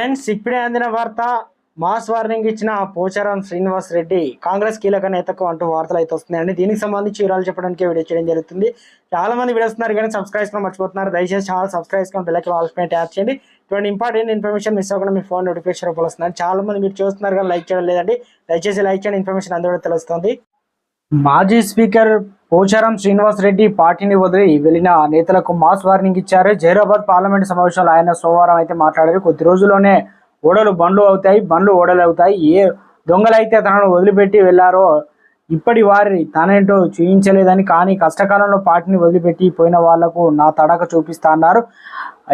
Friends ఇప్పుడే అందిన వార్త మాస్ వార్నింగ్ ఇచ్చిన పోచారం శ్రీనివాస్ రెడ్డి. కాంగ్రెస్ కీలక నేతకు అంటూ వార్తలు అయితే వస్తున్నాయండి. దీనికి సంబంధించి వివరాలు చెప్పడానికి వీడియో చేయడం జరుగుతుంది. చాలా మంది వీడియోస్తున్నారు కానీ సబ్స్క్రైబ్ చేసుకోవడం మర్చిపోతున్నారు. దయచేసి ఛానల్ సబ్స్క్రైబ్ చేసుకొని బెల్లకి వాళ్ళపై ట్యాప్ చేయండి. ఇటువంటి ఇంపార్టెంట్ ఇన్ఫర్మేషన్ మిస్ అవ్వకుండా మీ ఫోన్ నోటిఫికేషన్ రూపంలో వస్తున్నారు చాలా మంది మీరు చూస్తున్నారు కానీ లైక్ చేయడం లేదండి. దయచేసి లైక్ చేయండి. ఇన్ఫర్మేషన్ అందరూ తెలుస్తుంది. మాజీ స్పీకర్ పోచారం శ్రీనివాస్ రెడ్డి పార్టీని వదిలి వెళ్ళిన నేతలకు మాస్ వార్నింగ్ ఇచ్చారు. జైరాబాద్ పార్లమెంట్ సమావేశంలో ఆయన సోమవారం అయితే మాట్లాడారు. కొద్ది రోజుల్లోనే ఓడలు బండ్లు అవుతాయి బండ్లు ఓడలు అవుతాయి. ఏ దొంగలైతే తనను వదిలిపెట్టి వెళ్ళారో ఇప్పటి వారి తానేంటో చూయించలేదని కానీ కష్టకాలంలో పార్టీని వదిలిపెట్టి పోయిన వాళ్ళకు నా తడక చూపిస్తా అన్నారు.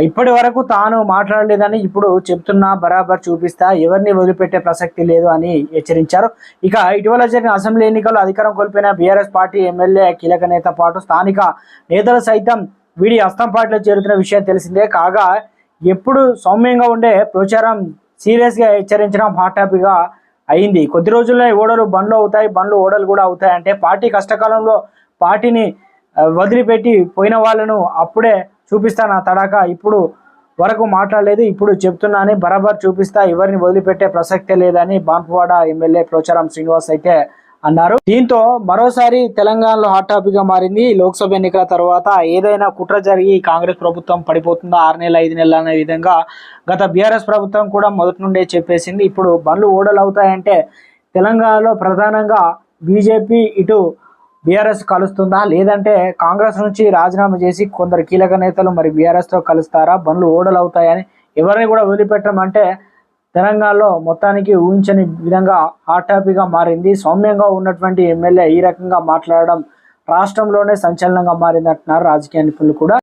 ఇప్పటి వరకు తాను మాట్లాడలేదని ఇప్పుడు చెప్తున్నా బరాబర్ చూపిస్తా ఎవరిని వదిలిపెట్టే ప్రసక్తి లేదు అని హెచ్చరించారు. ఇక ఇటీవల జరిగిన అసెంబ్లీ ఎన్నికల్లో అధికారం కోల్పోయిన బీఆర్ఎస్ పార్టీ ఎమ్మెల్యే కీలక నేత పాటు స్థానిక నేతలు సైతం వీడి అస్తం పార్టీలో చేరుతున్న విషయం తెలిసిందే. కాగా ఎప్పుడు సౌమ్యంగా ఉండే ప్రచారం సీరియస్గా హెచ్చరించడం హాట్ టాపిక్గా అయింది. కొద్ది రోజుల్లో ఓడలు బండ్లు అవుతాయి బండ్లు ఓడలు కూడా అవుతాయి అంటే పార్టీ కష్టకాలంలో పార్టీని వదిలిపెట్టి పోయిన వాళ్ళను అప్పుడే చూపిస్తా నా తడాక. ఇప్పుడు వరకు మాట్లాడలేదు ఇప్పుడు చెప్తున్నానని బరాబర్ చూపిస్తా. ఎవరిని వదిలిపెట్టే ప్రసక్తే లేదని బాన్పువాడ ఎమ్మెల్యే ప్రోచారం శ్రీనివాస్ అయితే అన్నారు. దీంతో మరోసారి తెలంగాణలో హాట్ టాపిక్గా మారింది లోక్సభ ఎన్నికల తర్వాత ఏదైనా కుట్ర జరిగి కాంగ్రెస్ ప్రభుత్వం పడిపోతుందా? ఆరు నెలలు ఐదు నెలలు అనే విధంగా గత బీఆర్ఎస్ ప్రభుత్వం కూడా మొదటి నుండే చెప్పేసింది. ఇప్పుడు బండ్లు ఓడలు అవుతాయంటే తెలంగాణలో ప్రధానంగా బీజేపీ ఇటు బీఆర్ఎస్ కలుస్తుందా? లేదంటే కాంగ్రెస్ నుంచి రాజీనామా చేసి కొందరు కీలక నేతలు మరి బీఆర్ఎస్తో కలుస్తారా? బండ్లు ఓడలు అవుతాయని ఎవరిని కూడా వదిలిపెట్టడం అంటే తెలంగాణలో మొత్తానికి ఊహించని విధంగా హాట్ టాపిక్గా మారింది. సౌమ్యంగా ఉన్నటువంటి ఎమ్మెల్యే ఈ రకంగా మాట్లాడడం రాష్ట్రంలోనే సంచలనంగా మారింది అంటున్నారు రాజకీయ నిపుణులు కూడా.